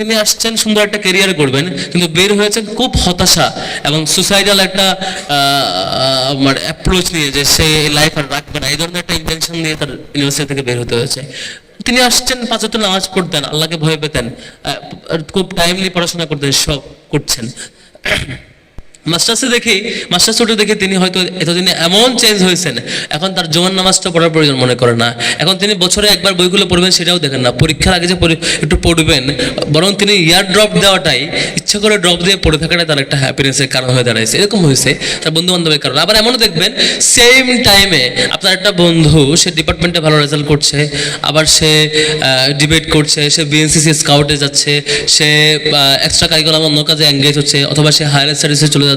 তিনি আসছেন, সুন্দর একটা কেরিয়ার করবেন, কিন্তু বের হয়েছেন খুব হতাশা এবং সুসাইডাল একটা মানে অ্যাপ্রোচ নিয়ে যে সে লাইফ আর রাখবে না। এই ধরনের একটা ইন্টেনশন নিয়ে তার ইউনিভার্সিটি থেকে বের হতে হয়েছে। তিনি আসছেন পাঁচাত্তর নামাজ পড়তেন, আল্লাহকে ভয় পেতেন খুব টাইমলি পড়াশোনা করতেন, সব করছেন। মাস্টার্সে দেখি, মাস্টার্স ওটা দেখে তিনি হয়তো এতদিনে এমন চেঞ্জ হয়েছেন। এখন তার জোয়ান নামাজটা পড়ার প্রয়োজন মনে করে না। এখন তিনি বছরে একবার বইগুলো পড়বেন সেটাও দেখেন না। পরীক্ষার আগে যে একটু পড়বেন, বরং তিনি ইয়ার ড্রপ দেওয়াটাই, ইচ্ছা করে ড্রপ দিয়ে পড়ে থাকাটাই তার একটা হ্যাপিনেসের কারণ হয়ে দাঁড়াইছে। এরকম হয়েছে তার বন্ধু বান্ধবের কারণে। আবার এমনও দেখবেন সেম টাইমে আপনার একটা বন্ধু, সে ডিপার্টমেন্টে ভালো রেজাল্ট করছে, আবার সে ডিবেট করছে, সে বিএনসিসি স্কাউটে যাচ্ছে, সে এক্সট্রা কারিকুলাম অন্য কাজে এঙ্গেজ হচ্ছে, অথবা সে হায়ার স্টাডিজে চলে যাচ্ছে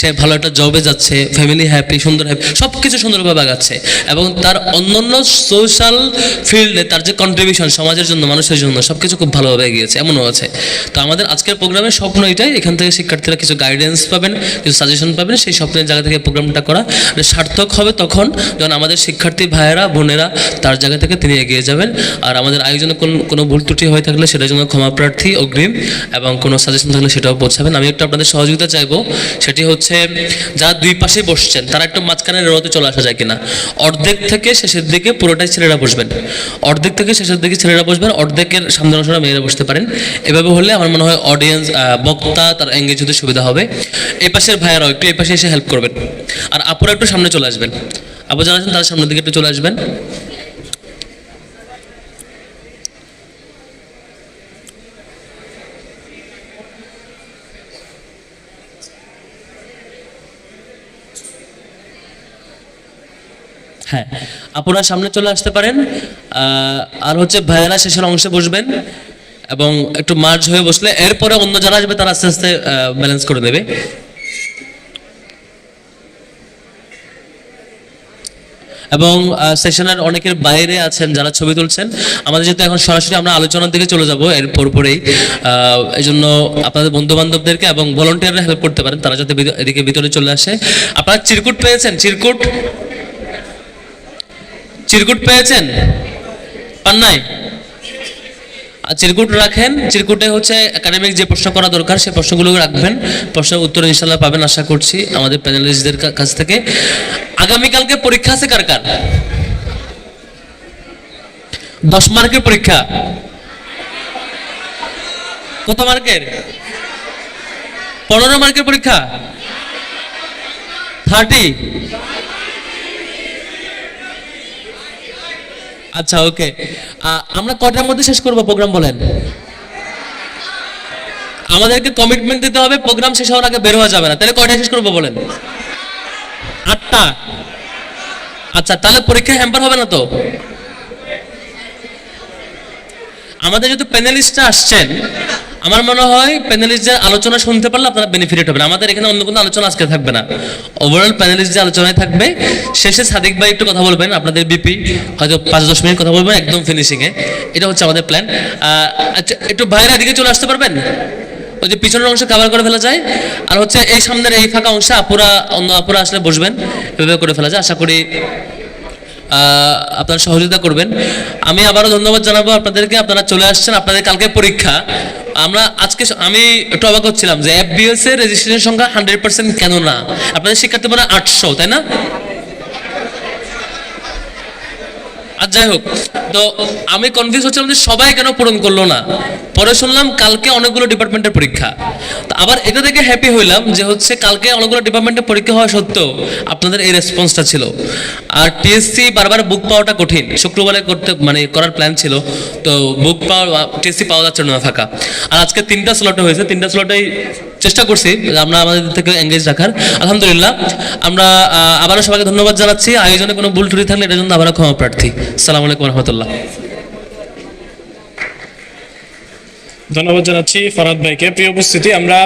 সে ভালো একটা জবে যাচ্ছে ফ্যামিলি হ্যাপি সুন্দর হ্যাপি সব কিছু সুন্দরভাবে আগাচ্ছে। এবং তার অন্যান্য সোশ্যাল ফিল্ডে তার যে কন্ট্রিবিউশন সমাজের জন্য, মানুষের জন্য সব কিছু খুব ভালোভাবে এগিয়েছে এমনও আছে। তো আমাদের আজকের প্রোগ্রামের স্বপ্ন এটাই, এখান থেকে শিক্ষার্থীরা কিছু গাইডেন্স পাবেন, কিছু সাজেশন পাবেন, সেই স্বপ্নের জায়গা থেকে প্রোগ্রামটা করা। সার্থক হবে তখন যখন আমাদের শিক্ষার্থী ভাইয়েরা, বোনেরা তার জায়গা থেকে তিনি এগিয়ে যাবেন। আর আমাদের আয়োজনে কোন, কোনো ভুল ত্রুটি হয়ে থাকলে সেটার জন্য ক্ষমা প্রার্থী, অগ্রিম, এবং কোনো সাজেশন থাকলে সেটাও পৌঁছাবেন। আমি একটু আপনাদের সহযোগিতা চাইব। সেটি হচ্ছে যারা দুই পাশে বসছেন, তারা একটু মাঝখানে রোতে চলে আসা যায় কিনা। অর্ধেক থেকে শেষের দিকে পুরোটাই ছেলেরা বসবেন। অর্ধেক থেকে শেষের দিকে ছেলেরা বসবেন, অর্ধেকের সামনে অংশটা মেয়েরা বসতে পারেন। এভাবে হলে আমার মনে হয় অডিয়েন্স বক্তা, তার এঙ্গেজ হতে সুবিধা হবে। এই পাশের ভাইয়েরাও একটু এই পাশে এসে হেল্প করবেন। আর আপুরা একটু সামনে চলে আসবেন। আপু যারা আছেন, তারা সামনের দিকে একটু চলে আসবেন। হ্যাঁ আপনারা সামনে চলে আসতে পারেন আর হচ্ছে ভাইয়েরা শেষের অংশে বসবেন এবং একটু মার্জ হয়ে বসলে এরপরে অন্য যারা আসবে তারা আস্তে আস্তে ব্যালেন্স করে দেবে এবং সেশনের অনেকের বাইরে আছেন যারা ছবি তুলছেন, আমাদের যেহেতু এখন সরাসরি আমরা আলোচনার দিকে চলে যাব, এর পরপরেই এই জন্য আপনাদের বন্ধু বান্ধবদেরকে এবং ভলেন্টিয়াররা হেল্প করতে পারেন, তারা যাতে এদিকে ভিতরে চলে আসে। আপনারা চিরকুট পেয়েছেন, চিরকুট? চিরকুট পেয়েছেন? পান নাই? চিরকুট রাখেন? চিরকুটে হচ্ছে একাডেমিক যে প্রশ্ন করা দরকার সেই প্রশ্নগুলো রাখবেন। প্রশ্নের উত্তর ইনশাল্লাহ পাবেন, আশা করছি আমাদের প্যানেলিস্টদের কাছ থেকে। আগামীকালকে পরীক্ষা আছে কার কার? দশ মার্কের পরীক্ষা। কত মার্কের? পনেরো মার্কের পরীক্ষা। থার্টি। আচ্ছা ওকে আমরা কটার মধ্যে শেষ করব প্রোগ্রাম বলেন? আমাদেরকে কমিটমেন্ট দিতে হবে প্রোগ্রাম শেষ হওয়ার আগে বের হওয়া যাবে না। তাহলে কয়টা শেষ করব বলেন? আটটা? আচ্ছা তাহলে পরীক্ষা হ্যাম্পার হবে না তো? আমাদের যেহেতু প্যানেলিস্টরা আসছেন আমার মনে হয় প্যানেলিস্টদের আলোচনা শুনতে পারলে আপনারা বেনিফিট হবেন। আমাদের এখানে অন্য কোনো আলোচনা আজকে থাকবে না। ওভারঅল প্যানেলিস্ট যে আলোচনায় থাকবে, শেষে সাদিক ভাই একটু কথা বলবেন, আপনাদের বিপি হয়তো পাঁচ দশ মিনিট কথা বলবেন, একদম ফিনিশিংয়ে এটা হচ্ছে আমাদের প্ল্যান আচ্ছা একটু বাইরে দিকে চলে আসতে পারবেন? ওই যে পিছনের অংশ কভার করে ফেলা যায়। আর হচ্ছে এই সামনের এই ফাঁকা অংশে আপুরা, অন্য আপুরা আসলে বসবেন। এভাবে করে ফেলা যায়। আশা করি আপনারা সহযোগিতা করবেন। আমি আবারও ধন্যবাদ জানাব আপনাদেরকে। আপনারা চলে আসছেন আপনাদের কালকে পরীক্ষা। আমরা আজকে আমি একটু অবাক হচ্ছিলাম যে এফবিএস এর রেজিস্ট্রেশন সংখ্যা হান্ড্রেড পার্সেন্ট কেন না? আপনাদের শিক্ষার্থী মানে আটশো, তাই না? আর যাই হোক, তো আমি কনফিউজ হচ্ছিলাম যে সবাই কেন পূরণ করল না? পরে শুনলাম কালকে অনেকগুলো ডিপার্টমেন্টের পরীক্ষা। তো আবার এটা দেখে হ্যাপি হইলাম যে হচ্ছে কালকে অনেকগুলো ডিপার্টমেন্টের পরীক্ষা হওয়া সত্ত্বেও আপনাদের এই রেসপন্সটা ছিল। আর টিএসসি বারবার বুক পাওয়াটা কঠিন। শুক্রবারে করতে মানে করার প্ল্যান ছিল। তো বুক পাওয়া টিএসসি পাওয়া যাচ্ছে না ফাঁকা। আর আজকে তিনটা স্লটে হয়েছে। তিনটা স্লটেই চেষ্টা করছি আমরা আমাদের থেকে এঙ্গেজ রাখার। আলহামদুলিল্লাহ, আমরা আবারও সবাইকে ধন্যবাদ জানাচ্ছি। আয়োজনে কোনো ভুল ত্রুটি থাকলে এটার জন্য আবারও ক্ষমা প্রার্থী। সালাম আলাইকুম রহমতুল্লাহ। ধন্যবাদ জানাচ্ছি ফরাদ ভাইকে। প্রিয় উপস্থিতি আমরা